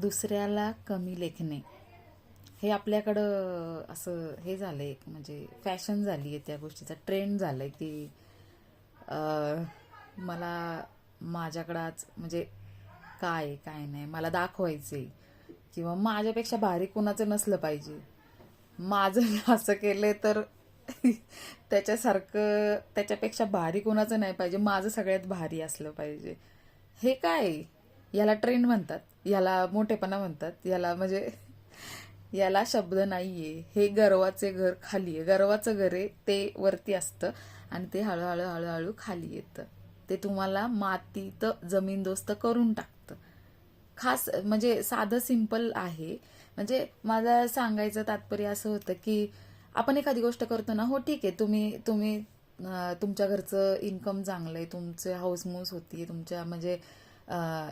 दुसऱ्याला कमी लेखणे. हे आपल्याकडं असं हे झालं एक म्हणजे फॅशन झाली आहे त्या गोष्टीचा ट्रेंड झालं आहे की मला माझ्याकडं आज म्हणजे काय काय नाही मला दाखवायचे किंवा माझ्यापेक्षा भारी कोणाचं नसलं पाहिजे. माझं असं केलं तर त्याच्यासारखं त्याच्यापेक्षा भारी कोणाचं नाही पाहिजे. माझं सगळ्यात भारी असलं पाहिजे. हे काय आहे? याला ट्रेंड म्हणतात याला मोठेपणा म्हणतात याला म्हणजे याला शब्द नाहीये. हे गर्वाचे घर खाली आहे. गर्वाचं घर आहे ते वरती असतं आणि ते हळूहळू हळूहळू खाली येतं. ते तुम्हाला मातीत जमीनदोस्त करून टाकतं. खास म्हणजे साधं सिंपल आहे. म्हणजे मला सांगायचं तात्पर्य असं होतं की आपण एखादी गोष्ट करतो ना हो ठीक आहे तुम्ही तुम्ही तुमच्या घरचं इन्कम चांगलं आहे तुमचे हाऊसमूस होती तुमच्या म्हणजे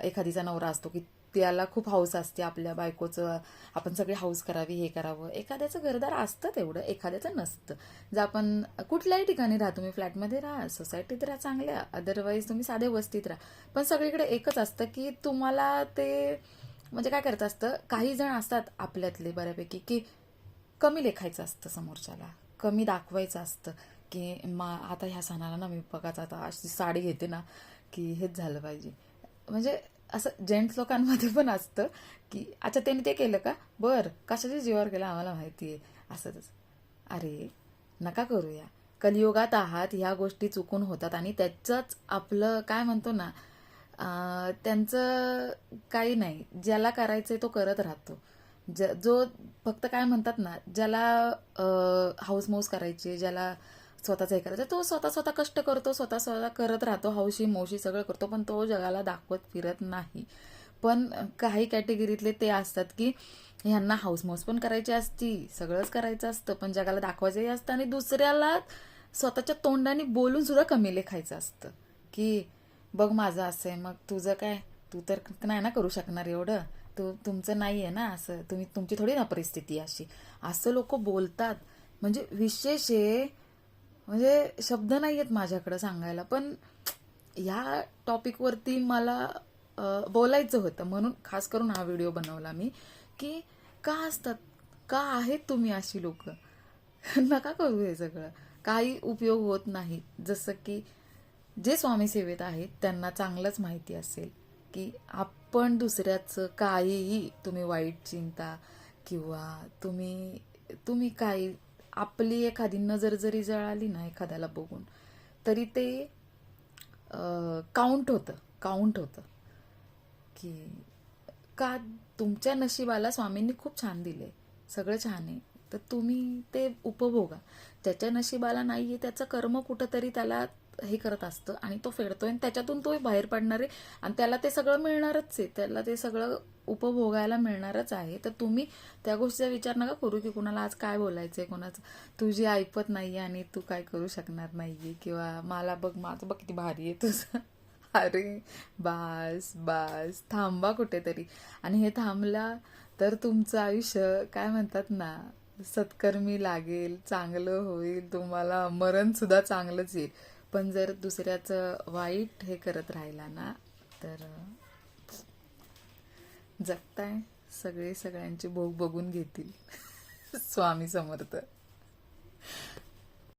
एखादीचा नवरा असतो की त्याला खूप हाऊस असते आपल्या बायकोचं आपण सगळे हाऊस करावी हे करावं. एखाद्याचं घरदार असतं तेवढं एखाद्याचं नसतं. जर आपण कुठल्याही ठिकाणी राहा तुम्ही फ्लॅटमध्ये राहा सोसायटीत राहा चांगल्या अदरवाईज तुम्ही साधे वस्तीत राहा. पण सगळीकडे एकच असतं की तुम्हाला ते म्हणजे काय करत असतं काही जण असतात आपल्यातले बऱ्यापैकी की कमी लेखायचं असतं समोरच्याला. कमी दाखवायचं असतं की मा आता ह्या सणाला ना मी बघाच आता अशी साडी घेते ना की हेच झालं पाहिजे. म्हणजे असं जेंट्स लोकांमध्ये पण असतं की अच्छा त्यांनी ते केलं का? बर कशाच्या जीवावर केलं आम्हाला माहिती आहे असंच अरे नका करूया. कलियुगात आहात ह्या गोष्टी चुकून होतात आणि त्याचंच आपलं काय म्हणतो ना त्यांचं काही नाही. ज्याला करायचंय तो करत राहतो. ज जो फक्त काय म्हणतात ना ज्याला हाऊस मौस करायची ज्याला स्वतःच हे करायचं. तो स्वतः स्वतः कष्ट करतो स्वतः स्वतः करत राहतो हौशी मौशी सगळं करतो पण तो जगाला दाखवत फिरत नाही. पण काही कॅटेगरीतले ते असतात की ह्यांना हाऊस मौस पण करायची असती सगळंच करायचं असतं पण जगाला दाखवायचंही असतं आणि दुसऱ्याला स्वतःच्या तोंडाने बोलून सुद्धा कमी लेखायचं असतं. की बघ माझं असं आहे मग तुझं काय? तू तर नाही ना करू शकणार एवढं. तू तुमचं नाही आहे ना असं. तुम्ही तुमची थोडी ना परिस्थिती अशी. असं लोक बोलतात. म्हणजे विशेष आहे म्हणजे शब्द नाही आहेत माझ्याकडं सांगायला पण ह्या टॉपिकवरती मला बोलायचं होतं. म्हणून खास करून हा व्हिडिओ बनवला मी की का असतात? का आहेत तुम्ही अशी लोक? नका करू हे सगळं. काही उपयोग होत नाही. जसं की जे स्वामी सेवेत आहेत त्यांना चांगलंच माहिती असेल की आपण दुसऱ्याचं काहीही तुम्ही वाईट चिंता किंवा तुम्ही तुम्ही काही आपली एखादी नजर जरी जळाली ना एखाद्याला बघून तरी ते काउंट होतं काउंट होतं. की का तुमच्या नशिबाला स्वामींनी खूप छान दिले सगळं छान आहे तर तुम्ही ते उपभोगा. त्याच्या नशिबाला नाही आहे त्याचं कर्म कुठंतरी त्याला हे करत असतं आणि तो फेडतोय आणि त्याच्यातून तो बाहेर पडणार आहे. आणि त्याला ते सगळं मिळणारच आहे. त्याला ते सगळं उपभोगायला मिळणारच आहे. तर तुम्ही त्या गोष्टीचा विचार नका करू की कुणाला आज काय बोलायचंय कोणाचं. तुझी ऐकत नाहीये आणि तू काय करू शकणार नाहीये. किंवा मला बघ माझं बघ किती भारी आहे तुझं. अरे बास बास. थांबा कुठेतरी. आणि हे थांबला तर तुमचं आयुष्य काय म्हणतात ना सत्कर्मी लागेल चांगलं होईल. तुम्हाला मरण सुद्धा चांगलंच येईल. पण जर दुसऱ्याचं वाईट हे करत राहिला ना तर जगताय सगळे सगळ्यांची भोग बघून घेतील. स्वामी समर्थ.